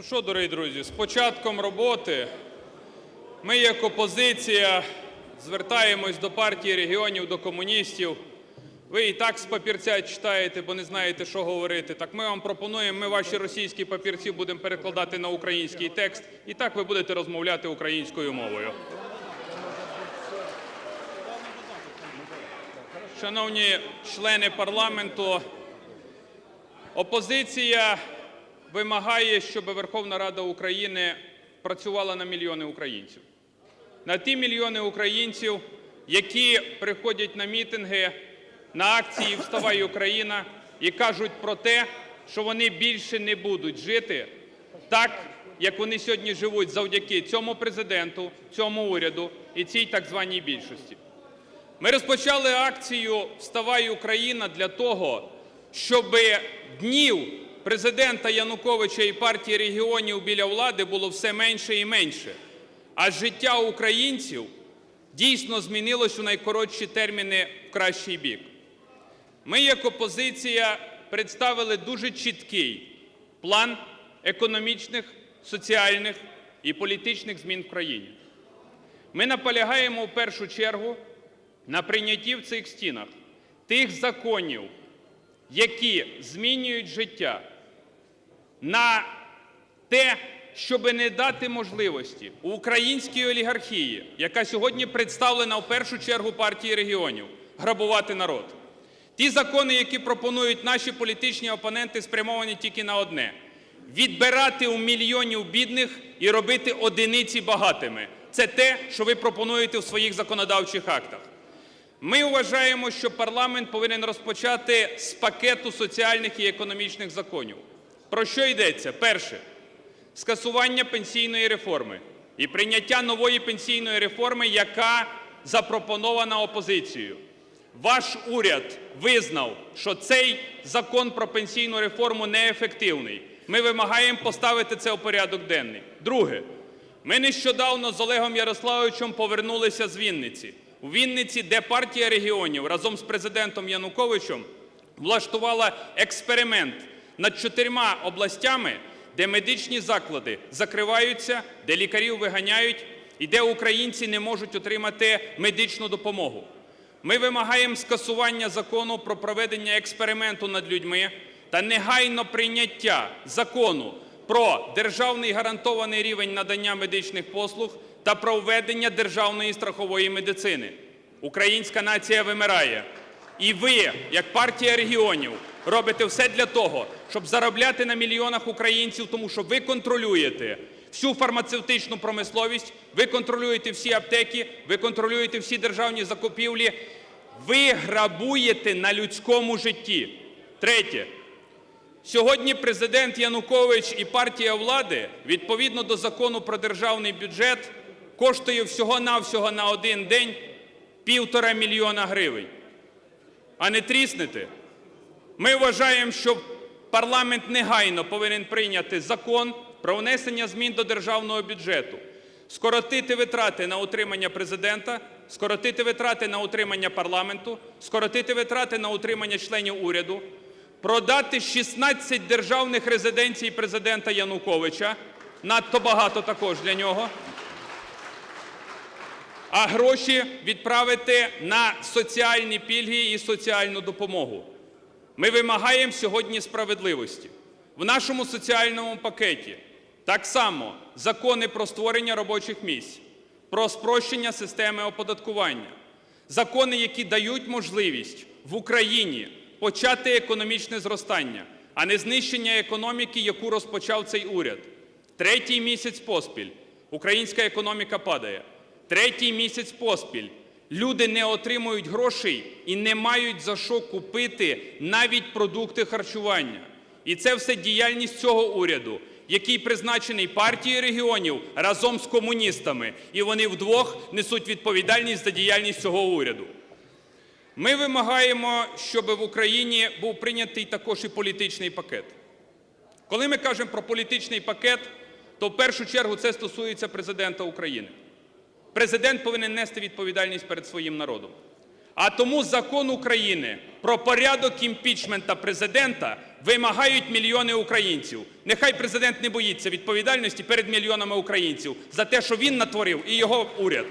Ну що, дорогі друзі, з початком роботи ми, як опозиція, звертаємось до партії регіонів, до комуністів. Ви і так з папірця читаєте, бо не знаєте, що говорити. Так ми вам пропонуємо, ми ваші російські папірці будемо перекладати на український текст, і так ви будете розмовляти українською мовою. Шановні члени парламенту, опозиція вимагає, щоб Верховна Рада України працювала на мільйони українців. На ті мільйони українців, які приходять на мітинги, на акції Вставай Україна і кажуть про те, що вони більше не будуть жити так, як вони сьогодні живуть завдяки цьому президенту, цьому уряду і цій так званій більшості. Ми розпочали акцію Вставай Україна для того, щоб днів президента Януковича і партії регіонів біля влади було все менше і менше, а життя українців дійсно змінилось у найкоротші терміни в кращий бік. Ми, як опозиція, представили дуже чіткий план економічних, соціальних і політичних змін в країні. Ми наполягаємо в першу чергу на прийнятті в цих стінах тих законів, які змінюють життя, на те, щоб не дати можливості українській олігархії, яка сьогодні представлена в першу чергу партії регіонів, грабувати народ. Ті закони, які пропонують наші політичні опоненти, спрямовані тільки на одне відбирати у мільйонів бідних і робити одиниці багатими. Це те, що ви пропонуєте в своїх законодавчих актах. Ми вважаємо, що парламент повинен розпочати з пакету соціальних і економічних законів. Про що йдеться? Перше скасування пенсійної реформи і прийняття нової пенсійної реформи, яка запропонована опозицією. Ваш уряд визнав, що цей закон про пенсійну реформу неефективний. Ми вимагаємо поставити це у порядок денний. Друге, ми нещодавно з Олегом Ярославовичем повернулися з Вінниці. У Вінниці, де партія регіонів разом з президентом Януковичем влаштувала експеримент над чотирма областями, де медичні заклади закриваються, де лікарів виганяють і де українці не можуть отримати медичну допомогу. Ми вимагаємо скасування закону про проведення експерименту над людьми та негайно прийняття закону про державний гарантований рівень надання медичних послуг та про введення державної страхової медицини. Українська нація вимирає. І ви, як партія регіонів, робите все для того, щоб заробляти на мільйонах українців, тому що ви контролюєте всю фармацевтичну промисловість, ви контролюєте всі аптеки, ви контролюєте всі державні закупівлі. Ви грабуєте на людському житті. Третє. Сьогодні президент Янукович і партія влади відповідно до закону про державний бюджет коштує всього-навсього на один день півтора мільйона гривень. А не тріснете? Ми вважаємо, що парламент негайно повинен прийняти закон про внесення змін до державного бюджету, скоротити витрати на утримання президента, скоротити витрати на утримання парламенту, скоротити витрати на утримання членів уряду, продати 16 державних резиденцій президента Януковича, надто багато також для нього, а гроші відправити на соціальні пільги і соціальну допомогу. Ми вимагаємо сьогодні справедливості. В нашому соціальному пакеті так само закони про створення робочих місць, про спрощення системи оподаткування, закони, які дають можливість в Україні почати економічне зростання, а не знищення економіки, яку розпочав цей уряд. Третій місяць поспіль українська економіка падає. Третій місяць поспіль люди не отримують грошей і не мають за що купити навіть продукти харчування. І це все діяльність цього уряду, який призначений партією регіонів разом з комуністами, і вони вдвох несуть відповідальність за діяльність цього уряду. Ми вимагаємо, щоб в Україні був прийнятий також і політичний пакет. Коли ми кажемо про політичний пакет, то в першу чергу це стосується президента України. Президент повинен нести відповідальність перед своїм народом. А тому закон України про порядок імпічмента президента вимагають мільйони українців. Нехай президент не боїться відповідальності перед мільйонами українців за те, що він натворив, і його уряд.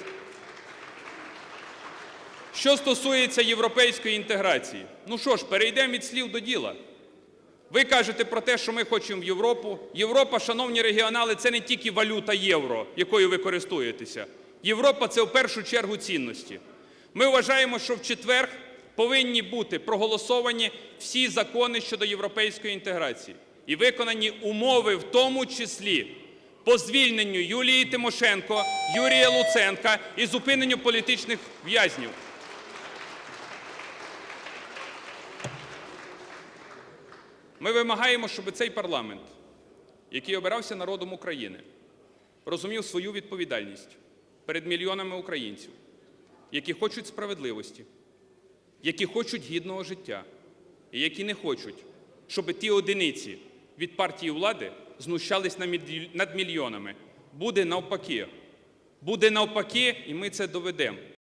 Що стосується європейської інтеграції, ну що ж, перейдемо від слів до діла. Ви кажете про те, що ми хочемо в Європу. Європа, шановні регіонали, це не тільки валюта євро, якою ви користуєтеся. Європа це в першу чергу цінності. Ми вважаємо, що в четвер повинні бути проголосовані всі закони щодо європейської інтеграції і виконані умови, в тому числі по звільненню Юлії Тимошенко, Юрія Луценка і зупиненню політичних в'язнів. Ми вимагаємо, щоб цей парламент, який обирався народом України, розумів свою відповідальність перед мільйонами українців, які хочуть справедливості, які хочуть гідного життя, і які не хочуть, щоб ті одиниці від партії влади знущались над мільйонами. Буде навпаки. Буде навпаки, і ми це доведемо.